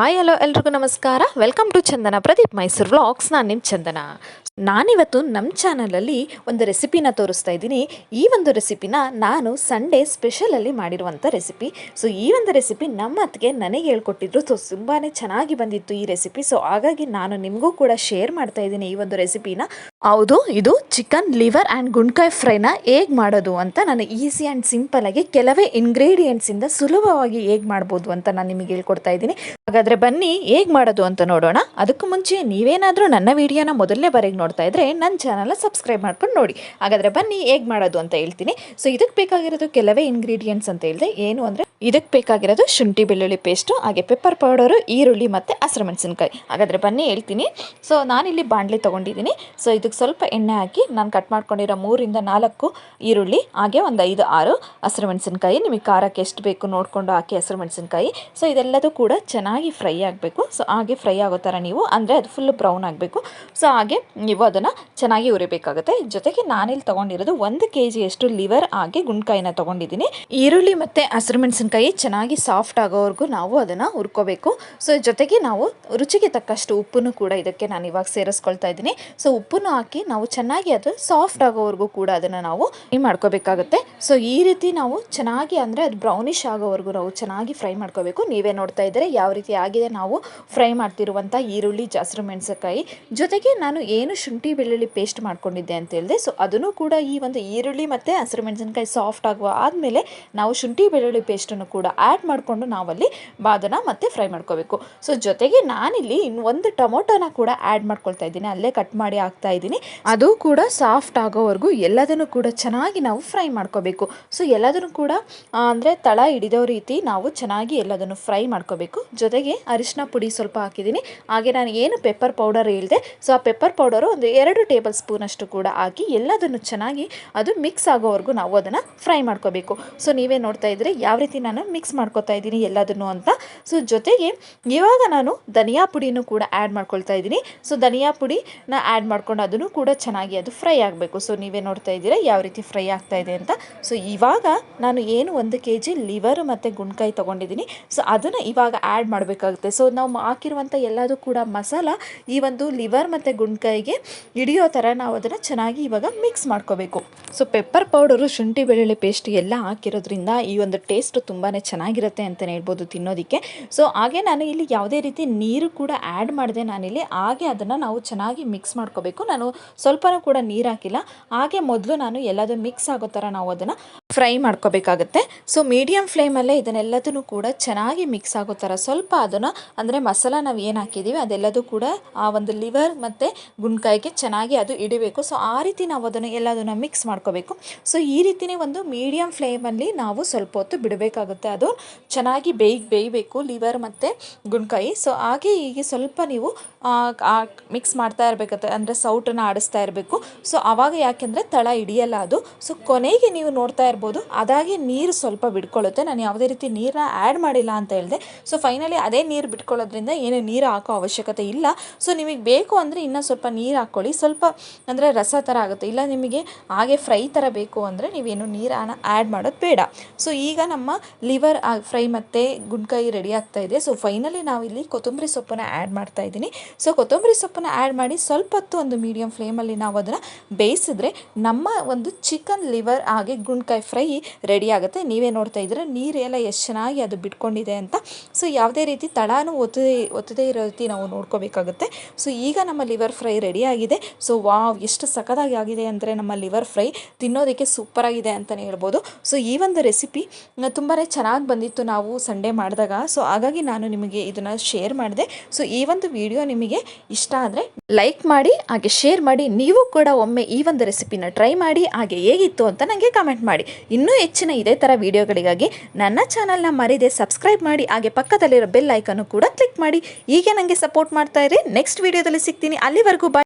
Hi hello ಎಲ್ರಿಗೂ ನಮಸ್ಕಾರ. Welcome to Chandana Pradeep Mysuru vlogs ನಾನು ನಿಮ್ಮ ಚಂದನ. ನಾನಿವತ್ತು ನಮ್ಮ ಚಾನಲಲ್ಲಿ ಒಂದು ರೆಸಿಪಿನ ತೋರಿಸ್ತಾ ಇದ್ದೀನಿ. ಈ ಒಂದು ರೆಸಿಪಿನ ನಾನು ಸಂಡೇ ಸ್ಪೆಷಲಲ್ಲಿ ಮಾಡಿರುವಂಥ ರೆಸಿಪಿ. ಸೊ ಈ ಒಂದು ರೆಸಿಪಿ ನಮ್ಮ ಅತ್ತಿಗೆ ನನಗೆ ಹೇಳ್ಕೊಟ್ಟಿದ್ರು. ಸೊ ತುಂಬಾ ಚೆನ್ನಾಗಿ ಬಂದಿತ್ತು ಈ ರೆಸಿಪಿ. ಸೊ ಹಾಗಾಗಿ ನಾನು ನಿಮಗೂ ಕೂಡ ಶೇರ್ ಮಾಡ್ತಾ ಇದ್ದೀನಿ ಈ ಒಂದು ರೆಸಿಪಿನ. ಹೌದು, ಇದು ಚಿಕನ್ ಲಿವರ್ ಆ್ಯಂಡ್ ಗುಂಡ್ಕಾಯಿ ಫ್ರೈನ ಹೇಗೆ ಮಾಡೋದು ಅಂತ ನಾನು ಈಸಿ ಆ್ಯಂಡ್ ಸಿಂಪಲಾಗಿ ಕೆಲವೇ ಇಂಗ್ರೀಡಿಯೆಂಟ್ಸಿಂದ ಸುಲಭವಾಗಿ ಹೇಗೆ ಮಾಡ್ಬೋದು ಅಂತ ನಾನು ನಿಮಗೆ ಹೇಳ್ಕೊಡ್ತಾ ಇದ್ದೀನಿ. ಹಾಗಾದರೆ ಬನ್ನಿ, ಹೇಗೆ ಮಾಡೋದು ಅಂತ ನೋಡೋಣ. ಅದಕ್ಕೂ ಮುಂಚೆ ನೀವೇನಾದರೂ ನನ್ನ ವಿಡಿಯೋನ ಮೊದಲನೇ ಬಾರಿಗೆ ನೋಡ್ತಾ ಇದ್ದರೆ ನನ್ನ ಚಾನಲ್ನ ಸಬ್ಸ್ಕ್ರೈಬ್ ಮಾಡ್ಕೊಂಡು ನೋಡಿ. ಹಾಗಾದರೆ ಬನ್ನಿ, ಹೇಗೆ ಮಾಡೋದು ಅಂತ ಹೇಳ್ತೀನಿ. ಸೊ ಇದಕ್ಕೆ ಬೇಕಾಗಿರೋದು ಕೆಲವೇ ಇಂಗ್ರೀಡಿಯೆಂಟ್ಸ್ ಅಂತ ಹೇಳಿದೆ. ಏನು ಅಂದರೆ, ಇದಕ್ಕೆ ಬೇಕಾಗಿರೋದು ಶುಂಠಿ, ಬೆಳ್ಳುಳ್ಳಿ ಪೇಸ್ಟು ಹಾಗೆ ಪೆಪ್ಪರ್ ಪೌಡರು ಈರುಳ್ಳಿ ಮತ್ತು ಹಸಿರು ಮೆಣಸಿನ್ಕಾಯಿ. ಹಾಗಾದರೆ ಬನ್ನಿ ಹೇಳ್ತೀನಿ. ಸೊ ನಾನಿಲ್ಲಿ ಬಾಣಲೆ ತೊಗೊಂಡಿದ್ದೀನಿ. ಸೊ ಇದಕ್ಕೆ ಸ್ವಲ್ಪ ಎಣ್ಣೆ ಹಾಕಿ ನಾನು ಕಟ್ ಮಾಡ್ಕೊಂಡಿರೋ ಮೂರಿಂದ ನಾಲ್ಕು ಈರುಳ್ಳಿ, ಹಾಗೆ ಒಂದು ಐದು ಆರು ಹಸಿರು ಮೆಣಸಿನ್ಕಾಯಿ. ನಿಮಗೆ ಖಾರಕ್ಕೆ ಎಷ್ಟು ಬೇಕು ನೋಡಿಕೊಂಡು ಹಾಕಿ ಹಸಿರು ಮೆಣಸಿನ್ಕಾಯಿ. ಸೊ ಇದೆಲ್ಲದೂ ಕೂಡ ಚೆನ್ನಾಗಿ ಫ್ರೈ ಆಗಬೇಕು. ಸೊ ಹಾಗೆ ಫ್ರೈ ಆಗೋ ಥರ ನೀವು, ಅಂದರೆ ಅದು ಫುಲ್ ಬ್ರೌನ್ ಆಗಬೇಕು. ಸೊ ಹಾಗೆ ನೀವು ಅದನ್ನು ಚೆನ್ನಾಗಿ ಉರಿಬೇಕಾಗುತ್ತೆ ಜೊತೆಗೆ ನಾನಿಲ್ಲಿ ತೊಗೊಂಡಿರೋದು ಒಂದು ಕೆ ಜಿಯಷ್ಟು ಲಿವರ್ ಹಾಗೆ ಗುಂಡ್ಕಾಯಿನ ತೊಗೊಂಡಿದ್ದೀನಿ. ಈರುಳ್ಳಿ ಮತ್ತು ಹಸಿರು ಮೆಣಸಿನ್ಕಾಯಿ ಚೆನ್ನಾಗಿ ಸಾಫ್ಟ್ ಆಗೋವರೆಗೂ ನಾವು ಅದನ್ನು ಹುರ್ಕೋಬೇಕು. ಸೊ ಜೊತೆಗೆ ನಾವು ರುಚಿಗೆ ತಕ್ಕಷ್ಟು ಉಪ್ಪನ್ನು ಕೂಡ ಇದಕ್ಕೆ ನಾನು ಇವಾಗ ಸೇರಿಸ್ಕೊಳ್ತಾ ಇದ್ದೀನಿ. ಸೊ ಉಪ್ಪನ್ನು ಹಾಕಿ ನಾವು ಚೆನ್ನಾಗಿ ಅದು ಸಾಫ್ಟ್ ಆಗೋವರೆಗೂ ಕೂಡ ಅದನ್ನು ನಾವು ಫ್ರೈ ಮಾಡ್ಕೋಬೇಕಾಗುತ್ತೆ. ಸೊ ಈ ರೀತಿ ನಾವು ಚೆನ್ನಾಗಿ ಅಂದರೆ ಅದು ಬ್ರೌನಿಶ್ ಆಗೋವರೆಗೂ ನಾವು ಚೆನ್ನಾಗಿ ಫ್ರೈ ಮಾಡ್ಕೋಬೇಕು. ನೀವೇ ನೋಡ್ತಾ ಇದ್ದರೆ ಯಾವ ರೀತಿ ಆಗಿದೆ ನಾವು ಫ್ರೈ ಮಾಡ್ತಿರುವಂಥ ಈರುಳ್ಳಿ, ಜಾಸ್ರು ಮೆಣಸಿನಕಾಯಿ. ಜೊತೆಗೆ ನಾನು ಏನು ಶುಂಠಿ, ಬೆಳ್ಳುಳ್ಳಿ ಪೇಸ್ಟ್ ಮಾಡ್ಕೊಂಡಿದ್ದೆ ಅಂತ ಹೇಳಿದೆ. ಸೊ ಅದನ್ನು ಕೂಡ ಈ ಒಂದು ಈರುಳ್ಳಿ ಮತ್ತು ಹಸಿರು ಮೆಣಸಿನಕಾಯಿ ಸಾಫ್ಟ್ ಆಗುವ ಆದಮೇಲೆ ನಾವು ಶುಂಠಿ, ಬೆಳ್ಳುಳ್ಳಿ ಪೇಸ್ಟನ್ನು ಕೂಡ ಆ್ಯಡ್ ಮಾಡಿಕೊಂಡು ನಾವಲ್ಲಿ ಬಾದನ ಮತ್ತೆ ಫ್ರೈ ಮಾಡ್ಕೋಬೇಕು. ಸೊ ಜೊತೆಗೆ ನಾನಿಲ್ಲಿ ಇನ್ನೊಂದು ಟೊಮೊಟೊನ ಕೂಡ ಆ್ಯಡ್ ಮಾಡ್ಕೊಳ್ತಾ ಇದ್ದೀನಿ. ಅಲ್ಲೇ ಕಟ್ ಮಾಡಿ ಹಾಕ್ತಾ ಇದ್ದೀನಿ. ಅದು ಕೂಡ ಸಾಫ್ಟ್ ಆಗೋವರೆಗೂ ಎಲ್ಲದನ್ನು ಕೂಡ ಚೆನ್ನಾಗಿ ನಾವು ಫ್ರೈ ಮಾಡ್ಕೋಬೇಕು. ಸೊ ಎಲ್ಲದನ್ನು ಕೂಡ ಅಂದರೆ ತಳ ಹಿಡಿದೋ ರೀತಿ ನಾವು ಚೆನ್ನಾಗಿ ಎಲ್ಲದನ್ನು ಫ್ರೈ ಮಾಡ್ಕೋಬೇಕು. ಜೊತೆಗೆ ಅರಿಶಿನ ಪುಡಿ ಸ್ವಲ್ಪ ಹಾಕಿದ್ದೀನಿ. ಹಾಗೆ ನಾನು ಏನು ಪೆಪ್ಪರ್ ಪೌಡರ್ ಹೇಳಿದೆ ಸೊ ಆ ಪೆಪ್ಪರ್ ಪೌಡರು ಒಂದು ಎರಡು ಟೇಬಲ್ ಸ್ಪೂನಷ್ಟು ಕೂಡ ಹಾಕಿ ಎಲ್ಲದನ್ನು ಚೆನ್ನಾಗಿ ಅದು ಮಿಕ್ಸ್ ಆಗೋವರೆಗೂ ನಾವು ಅದನ್ನು ಫ್ರೈ ಮಾಡ್ಕೋಬೇಕು. ಸೊ ನೀವೇ ನೋಡ್ತಾ ಇದ್ರೆ ಯಾವ ರೀತಿ ನಾನು ಮಿಕ್ಸ್ ಮಾಡ್ಕೋತಾ ಇದ್ದೀನಿ ಎಲ್ಲದನ್ನು ಅಂತ. ಸೊ ಜೊತೆಗೆ ಇವಾಗ ನಾನು ಧನಿಯಾ ಪುಡಿನೂ ಕೂಡ ಆ್ಯಡ್ ಮಾಡ್ಕೊಳ್ತಾ ಇದ್ದೀನಿ. ಸೊ ಧನಿಯಾ ಪುಡಿನ ಆ್ಯಡ್ ಮಾಡ್ಕೊಂಡು ಅದನ್ನು ಕೂಡ ಚೆನ್ನಾಗಿ ಅದು ಫ್ರೈ ಆಗಬೇಕು. ಸೊ ನೀವೇ ನೋಡ್ತಾ ಇದ್ದೀರಾ ಯಾವ ರೀತಿ ಫ್ರೈ ಆಗ್ತಾ ಇದೆ ಅಂತ. ಸೊ ಇವಾಗ ನಾನು ಏನು ಒಂದು ಕೆ ಜಿ ಲಿವರ್ ಮತ್ತು ಗುಂಡ್ಕಾಯಿ ತೊಗೊಂಡಿದ್ದೀನಿ. ಸೊ ಅದನ್ನು ಇವಾಗ ಆ್ಯಡ್ ಮಾಡಬೇಕಾಗುತ್ತೆ. ಸೊ ನಾವು ಹಾಕಿರುವಂಥ ಎಲ್ಲದೂ ಕೂಡ ಮಸಾಲ ಈ ಒಂದು ಲಿವರ್ ಮತ್ತು ಗುಂಡ್ಕಾಯಿಗೆ ಹಿಡಿಯೋ ಥರ ನಾವು ಅದನ್ನು ಚೆನ್ನಾಗಿ ಇವಾಗ ಮಿಕ್ಸ್ ಮಾಡ್ಕೋಬೇಕು. ಸೊ ಪೆಪ್ಪರ್ ಪೌಡರು ಶುಂಠಿ ಬೆಳ್ಳುಳ್ಳಿ ಪೇಸ್ಟ್ ಎಲ್ಲ ಹಾಕಿರೋದ್ರಿಂದ ಈ ಒಂದು ಟೇಸ್ಟ್ ತುಂಬಾ ಚೆನ್ನಾಗಿರುತ್ತೆ ಅಂತಲೇ ಹೇಳ್ಬೋದು ತಿನ್ನೋದಕ್ಕೆ. ಸೊ ಹಾಗೆ ನಾನು ಇಲ್ಲಿ ಯಾವುದೇ ರೀತಿ ನೀರು ಕೂಡ ಆ್ಯಡ್ ಮಾಡಿದೆ ನಾನಿಲ್ಲಿ, ಹಾಗೆ ಅದನ್ನು ನಾವು ಚೆನ್ನಾಗಿ ಮಿಕ್ಸ್ ಮಾಡ್ಕೋಬೇಕು. ನಾನು ಸ್ವಲ್ಪನೂ ಕೂಡ ನೀರು ಹಾಕಿಲ್ಲ. ಹಾಗೆ ಮೊದಲು ನಾನು ಎಲ್ಲದೂ ಮಿಕ್ಸ್ ಆಗೋ ಥರ ನಾವು ಅದನ್ನು ಫ್ರೈ ಮಾಡ್ಕೋಬೇಕಾಗುತ್ತೆ. ಸೊ ಮೀಡಿಯಮ್ ಫ್ಲೇಮಲ್ಲೇ ಇದನ್ನೆಲ್ಲದನ್ನು ಕೂಡ ಚೆನ್ನಾಗಿ ಮಿಕ್ಸ್ ಆಗೋ ಥರ ಸ್ವಲ್ಪ ಅದನ್ನು ಅಂದರೆ ಮಸಾಲ ನಾವು ಏನು ಹಾಕಿದ್ದೀವಿ ಅದೆಲ್ಲದೂ ಕೂಡ ಆ ಒಂದು ಲಿವರ್ ಮತ್ತು ಗುಂಡ್ಕಾಯಿಗೆ ಚೆನ್ನಾಗಿ ಅದು ಇಡಬೇಕು. ಸೊ ಆ ರೀತಿ ನಾವು ಅದನ್ನು ಎಲ್ಲದನ್ನು ಮಿಕ್ಸ್ ಮಾಡ್ಕೋಬೇಕು. ಸೊ ಈ ರೀತಿಯೇ ಒಂದು ಮೀಡಿಯಮ್ ಫ್ಲೇಮಲ್ಲಿ ನಾವು ಸ್ವಲ್ಪ ಹೊತ್ತು ಬಿಡಬೇಕಾಗುತ್ತೆ ಅದು. ಚೆನ್ನಾಗಿ ಬೇಯ್, ಬೇಯಬೇಕು ಲಿವರ್ ಮತ್ತು ಗುಂಡ್ಕಾಯಿ ಸೊ ಹಾಗೆ ಹೀಗೆ ಸ್ವಲ್ಪ ನೀವು ಮಿಕ್ಸ್ ಮಾಡ್ತಾ ಇರಬೇಕಾಗುತ್ತೆ. ಅಂದರೆ ಸೌಟನ್ನು ಆಡಿಸ್ತಾ ಇರಬೇಕು. ಸೊ ಆವಾಗ ಯಾಕೆಂದರೆ ತಳ ಹಿಡಿಯಲ್ಲ ಅದು. ಸೊ ಕೊನೆಗೆ ನೀವು ನೋಡ್ತಾ ಇರ್ಬೋದು, ಅದಾಗಿ ನೀರು ಸ್ವಲ್ಪ ಬಿಟ್ಕೊಳ್ಳುತ್ತೆ. ನಾನು ಯಾವುದೇ ರೀತಿ ನೀರನ್ನ ಆ್ಯಡ್ ಮಾಡಿಲ್ಲ ಅಂತ ಹೇಳಿದೆ. ಸೊ ಫೈನಲಿ ಅದೇ ನೀರು ಬಿಟ್ಕೊಳ್ಳೋದ್ರಿಂದ ಏನು ನೀರು ಹಾಕೋ ಅವಶ್ಯಕತೆ ಇಲ್ಲ. ಸೊ ನಿಮಗೆ ಬೇಕು ಅಂದರೆ ಇನ್ನೂ ಸ್ವಲ್ಪ ನೀರು ಹಾಕ್ಕೊಳ್ಳಿ. ಸ್ವಲ್ಪ ಅಂದರೆ ರಸ ಥರ ಆಗುತ್ತೆ. ಇಲ್ಲ ನಿಮಗೆ ಹಾಗೆ ಫ್ರೈ ಥರ ಬೇಕು ಅಂದರೆ ನೀವೇನು ನೀರನ್ನು ಆ್ಯಡ್ ಮಾಡೋದು ಬೇಡ. ಸೊ ಈಗ ನಮ್ಮ ಲಿವರ್ ಫ್ರೈ ಮತ್ತು ಗುಂಡ್ಕಾಯಿ ರೆಡಿ ಆಗ್ತಾ ಇದೆ. ಸೊ ಫೈನಲಿ ನಾವಿಲ್ಲಿ ಕೊತ್ತಂಬರಿ ಸೊಪ್ಪನ್ನು ಆ್ಯಡ್ ಮಾಡ್ತಾ ಇದ್ದೀನಿ. ಸೊ ಕೊತ್ತಂಬರಿ ಸೊಪ್ಪನ್ನು ಆ್ಯಡ್ ಮಾಡಿ ಸ್ವಲ್ಪ ಹೊತ್ತು ಒಂದು ಮೀಡಿಯಮ್ ಫ್ಲೇಮಲ್ಲಿ ನಾವು ಅದನ್ನು ಬೇಯಿಸಿದ್ರೆ ನಮ್ಮ ಒಂದು ಚಿಕನ್ ಲಿವರ್ ಹಾಗೆ ಗುಂಡ್ಕಾಯಿ ಫ್ರೈ ರೆಡಿ ಆಗುತ್ತೆ. ನೀವೇ ನೋಡ್ತಾ ಇದ್ದೀರ, ನೀರೆಲ್ಲ ಎಷ್ಟು ಚೆನ್ನಾಗಿ ಅದು ಬಿಟ್ಕೊಂಡಿದೆ ಅಂತ. ಸೊ ಯಾವುದೇ ರೀತಿ ತಡಾನು ಒತ್ತದೇ ಒತ್ತದೇ ಇರೋ ರೀತಿ ನಾವು ನೋಡ್ಕೋಬೇಕಾಗುತ್ತೆ. ಸೊ ಈಗ ನಮ್ಮ ಲಿವರ್ ಫ್ರೈ ರೆಡಿ ಆಗಿದೆ. ಸೊ ವಾವ್, ಎಷ್ಟು ಸಖತ್ತಾಗಿ ಆಗಿದೆ ಅಂದರೆ ನಮ್ಮ ಲಿವರ್ ಫ್ರೈ ತಿನ್ನೋದಕ್ಕೆ ಸೂಪರಾಗಿದೆ ಅಂತಲೇ ಹೇಳ್ಬೋದು. ಸೊ ಈ ಒಂದು ರೆಸಿಪಿ ತುಂಬಾ ಚೆನ್ನಾಗಿ ಬಂದಿತ್ತು ನಾವು ಸಂಡೇ ಮಾಡಿದಾಗ. ಸೊ ಹಾಗಾಗಿ ನಾನು ನಿಮಗೆ ಇದನ್ನು ಶೇರ್ ಮಾಡಿದೆ. ಸೊ ಈ ಒಂದು ವಿಡಿಯೋ ನಿಮಗೆ ಇಷ್ಟ ಆದರೆ ಲೈಕ್ ಮಾಡಿ, ಹಾಗೆ ಶೇರ್ ಮಾಡಿ, ನೀವು ಕೂಡ ಒಮ್ಮೆ ಈ ಒಂದು ರೆಸಿಪಿನ ಟ್ರೈ ಮಾಡಿ, ಹಾಗೆ ಹೇಗಿತ್ತು ಅಂತ ನನಗೆ ಕಮೆಂಟ್ ಮಾಡಿ. ಇನ್ನೂ ಹೆಚ್ಚಿನ ಇದೇ ಥರ ವಿಡಿಯೋಗಳಿಗಾಗಿ ನನ್ನ ಚಾನಲ್ನ ಮರಿದೆ ಸಬ್ಸ್ಕ್ರೈಬ್ ಮಾಡಿ, ಹಾಗೆ ಪಕ್ಕದಲ್ಲಿರೋ ಬೆಲ್ ಐಕನ್ನು ಕೂಡ ಕ್ಲಿಕ್ ಮಾಡಿ. ಹೀಗೆ ನನಗೆ ಸಪೋರ್ಟ್ ಮಾಡ್ತಾ ಇರಿ. ನೆಕ್ಸ್ಟ್ ವೀಡಿಯೋದಲ್ಲಿ ಸಿಗ್ತೀನಿ. ಅಲ್ಲಿವರೆಗೂ ಬಾಯ್